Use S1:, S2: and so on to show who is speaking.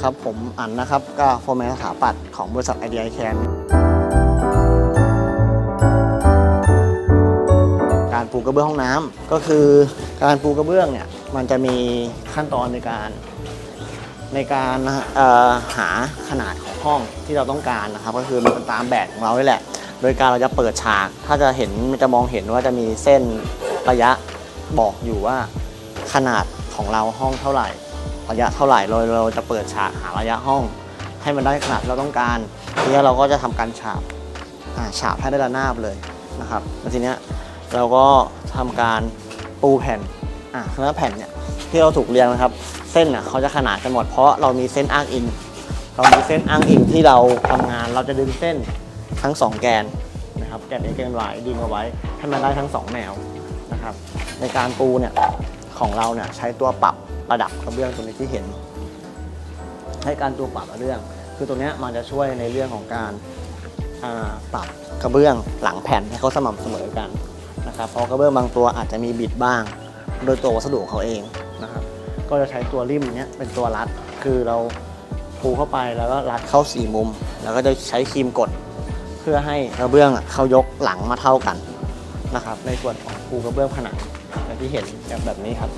S1: ครับ ผมอันนะครับ ก็โฟร์แมนสถาปัตย์ของบริษัทไอเดียแคนการปูกระเบื้องห้องน้ำก็คือการปูกระเบื้องเนี่ยมันจะมีขั้นตอนในการในการหาขนาดของห้องที่เราต้องการนะครับ ก็คือมันตามแบบของเรานี่แหละ โดยการเราจะเปิดฉาก ถ้าจะเห็นจะมองเห็นว่าจะมีเส้นระยะบอกอยู่ว่าขนาดของเราห้องเท่าไหร่ ระยะเท่าไหร่เราเราจะเปิดฉากหาระยะห้อง ให้มันได้ขนาดเราต้องการทีนี้เราก็จะทำการฉาบฉาบให้ได้ระนาบเลยนะครับแล้วทีนี้เราก็ทำการปูแผ่นอ่าแล้วแผ่นเนี่ยที่เราถูกเรียงนะครับ เส้นน่ะเขาจะขนานกันหมดเพราะเรามีเส้นอ้างอิงเรามีเส้นอ้างอิงที่เราทำงานเราจะดึงเส้นทั้งสองแกนนะครับแกน x แกน y ดึงเอาไว้ให้มันได้ทั้งสองแนวนะครับในการปูเนี่ยของเราเนี่ยใช้ตัวปรับ ระดับกระเบื้องตรงนี้ที่เห็น ให้การตัวปรับกระเบื้อง คือตัวนี้มันจะช่วยในเรื่องของการาปรับกระเบื้องหลังแผ่นให้เขาสม่ำเสมอกันนะครับเพราะกระเบื้องบางตัวอาจจะมีบิดบ้าง โดยตัววัสดุเขาเองนะครับก็จะใช้ตัวริมเนี้ยเป็นตัวรัด คือเราปูเข้าไปแล้วก็รัดเข้าสี่มุม แล้วก็จะใช้ครีมกด เพื่อให้กระเบื้องเขายกหลังมาเท่ากันนะครับในส่วนของปูกระเบื้องผนังอย่างที่เห็นแบบนี้ครับ